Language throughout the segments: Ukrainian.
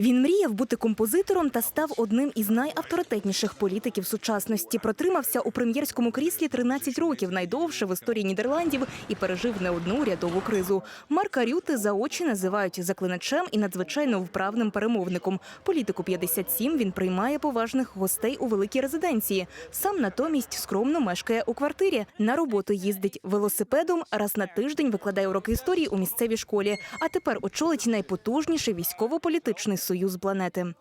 Він мріяв бути композитором та став одним із найавторитетніших політиків сучасності. Протримався у прем'єрському кріслі 13 років, найдовше в історії Нідерландів, і пережив не одну урядову кризу. Марка Рюти за очі називають заклиначем і надзвичайно вправним перемовником. Політику 57 він приймає поважних гостей у великій резиденції. Сам натомість скромно мешкає у квартирі. На роботу їздить велосипедом. Раз на тиждень викладає уроки історії у місцевій школі. А тепер очолить найпотужніший військово-політичний союз планети.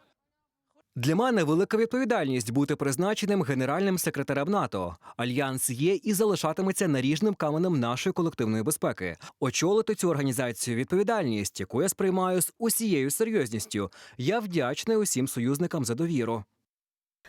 Для мене велика відповідальність бути призначеним генеральним секретарем НАТО. Альянс є і залишатиметься наріжним каменем нашої колективної безпеки. Очолити цю організацію відповідальність, яку я сприймаю з усією серйозністю. Я вдячний усім союзникам за довіру.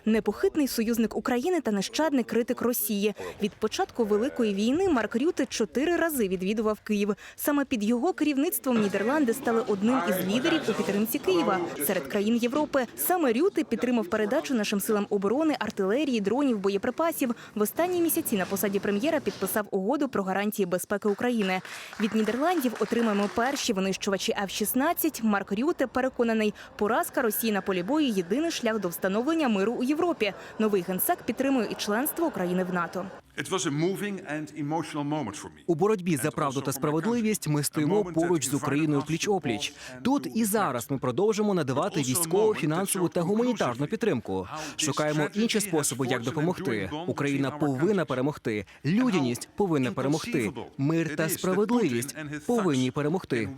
Непохитний союзник України та нещадний критик Росії. Від початку великої війни Марк Рюте чотири рази відвідував Київ. Саме під його керівництвом Нідерланди стали одним із лідерів у підтримці Києва серед країн Європи. Саме Рюте підтримав передачу нашим силам оборони, артилерії, дронів, боєприпасів. В останні місяці на посаді прем'єра підписав угоду про гарантії безпеки України. Від Нідерландів отримаємо перші винищувачі F-16. Марк Рюте переконаний, поразка Росії на полі бою єдиний шлях до встановлення миру у Європі. Новий генсек підтримує і членство України в НАТО. It was a moving and emotional moment for me. У боротьбі за правду та справедливість ми стоїмо поруч з Україною пліч опліч. Тут і зараз ми продовжимо надавати військову, фінансову та гуманітарну підтримку. Шукаємо інші способи, як допомогти. Україна повинна перемогти. Людяність повинна перемогти. Мир та справедливість повинні перемогти.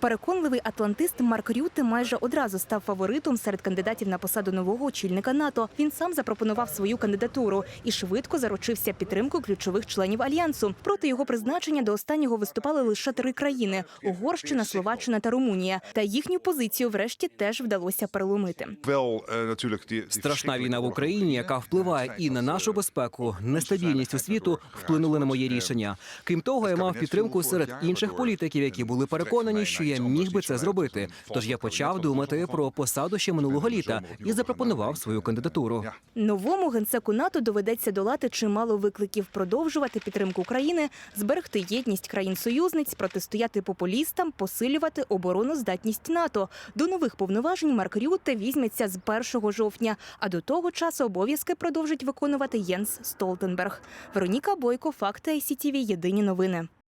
Переконливий атлантист Марк Рюте майже одразу став фаворитом серед кандидатів на посаду нового очільника НАТО. Він сам запропонував свою кандидатуру і швидко заручився підтримкою ключових членів альянсу. Проти його призначення до останнього виступали лише три країни: Угорщина, Словаччина та Румунія. Та їхню позицію, врешті, теж вдалося переломити. Die Страшна війна в Україні, яка впливає і на нашу безпеку, нестабільність у світу вплинули на моє рішення. Крім того, я мав підтримку серед інших політиків, які були переконані, що я міг би це зробити. Тож я почав думати про посаду ще минулого літа і запропонував свою кандидатуру. Новому генсеку НАТО доведеться долати чимало викликів, продовжувати підтримку України, зберегти єдність країн-союзниць, протистояти популістам, посилювати обороноздатність НАТО. До нових повноважень Марк Рютте візьметься з 1 жовтня. А до того часу обов'язки продовжить виконувати Єнс Столтенберг. Вероніка Бойко, факти ICTV, Єдині новини.